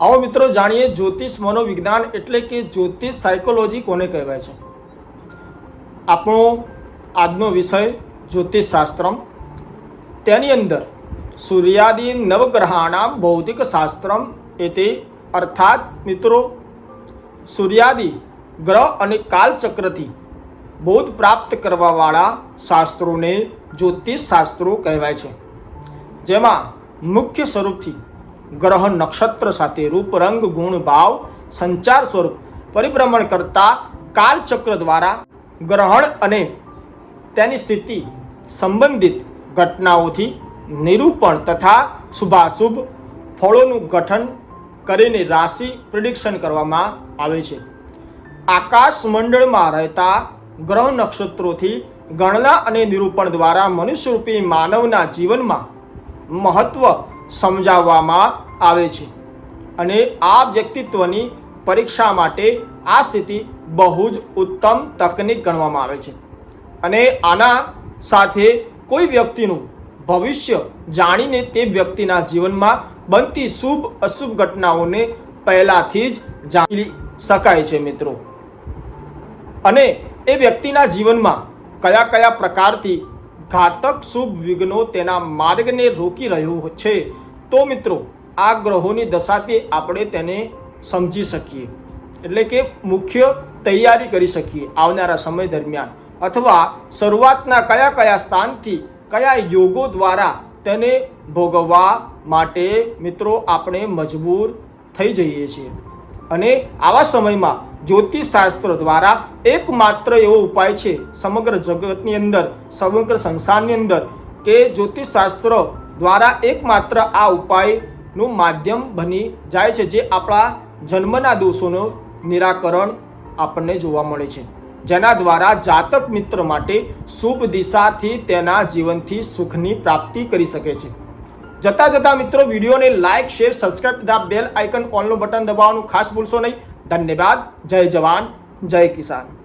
આવો મિત્રો જાણીએ જ્યોતિષ મનોવિજ્ઞાન એટલે કે જ્યોતિષ સાયકોલોજી કોને કહેવાય છે? આપણો આજનો વિષય જ્યોતિષ શાસ્ત્રમ. તેની અંદર સૂર્યાદિ નવગ્રહાના ભૌતિક શાસ્ત્રમ એ તે અર્થાત મિત્રો સૂર્યાદિ ગ્રહ અને કાલચક્રથી બોધ પ્રાપ્ત કરવાવાળા શાસ્ત્રોને જ્યોતિષ શાસ્ત્રો કહેવાય છે. જેમાં મુખ્ય સ્વરૂપથી ગ્રહ નક્ષત્ર સાથે રૂપ, રંગ, ગુણ, ભાવ, સંચાર સ્વરૂપ પરિભ્રમણ કરતા કાલચક્ર દ્વારા ગ્રહણ અને તેની સ્થિતિ સંબંધિત ઘટનાઓથી નિરૂપણ તથા શુભાશુભ ફળોનું ગઠન કરીને રાશિ પ્રિડિક્શન કરવામાં આવે છે. આકાશ મંડળમાં રહેતા ગ્રહ નક્ષત્રોથી ગણના અને નિરૂપણ દ્વારા મનુષ્યરૂપી માનવના જીવનમાં મહત્વ સમજાવવામાં આવે છે. અને આ વ્યક્તિત્વની પરીક્ષા માટે આ સ્થિતિ બહુ જ ઉત્તમ તકનીક ગણવામાં આવે છે. અને આના સાથે કોઈ વ્યક્તિનું ભવિષ્ય જાણીને તે વ્યક્તિના જીવનમાં બનતી શુભ અશુભ ઘટનાઓને પહેલાથી જ જાણી શકાય છે મિત્રો. અને એ વ્યક્તિના જીવનમાં કયા કયા પ્રકારથી ઘાતક શુભ વિઘ્નો તેના માર્ગને રોકી રહ્યું છે તો મિત્રો, આ ગ્રહોની દશાથી આપણે તેને સમજી શકીએ. એટલે કે મુખ્ય તૈયારી કરી શકીએ આવનારા સમય દરમિયાન. અથવા શરૂઆતના કયા કયા સ્થાનથી કયા યોગો દ્વારા તેને ભોગવવા માટે મિત્રો આપણે મજબૂર થઈ જઈએ છીએ. અને આવા સમયમાં જ્યોતિષશાસ્ત્ર દ્વારા એકમાત્ર એવો ઉપાય છે સમગ્ર જગતની અંદર, સમગ્ર સંસારની અંદર, કે જ્યોતિષશાસ્ત્ર દ્વારા એકમાત્ર આ ઉપાયનું માધ્યમ બની જાય છે જે આપણા જન્મના દોષોનું નિરાકરણ આપણને જોવા મળે છે. જેના દ્વારા જાતક મિત્ર માટે શુભ દિશાથી તેના જીવનથી સુખની પ્રાપ્તિ કરી શકે છે. જતા જતા મિત્રો, વિડીયોને લાઇક શેર સબસ્ક્રાઇબ તથા બેલ આઇકન ઓનનું બટન દબાવવાનું ખાસ ભૂલશો નહીં. ધન્યવાદ. જય જવાન. જય કિસાન.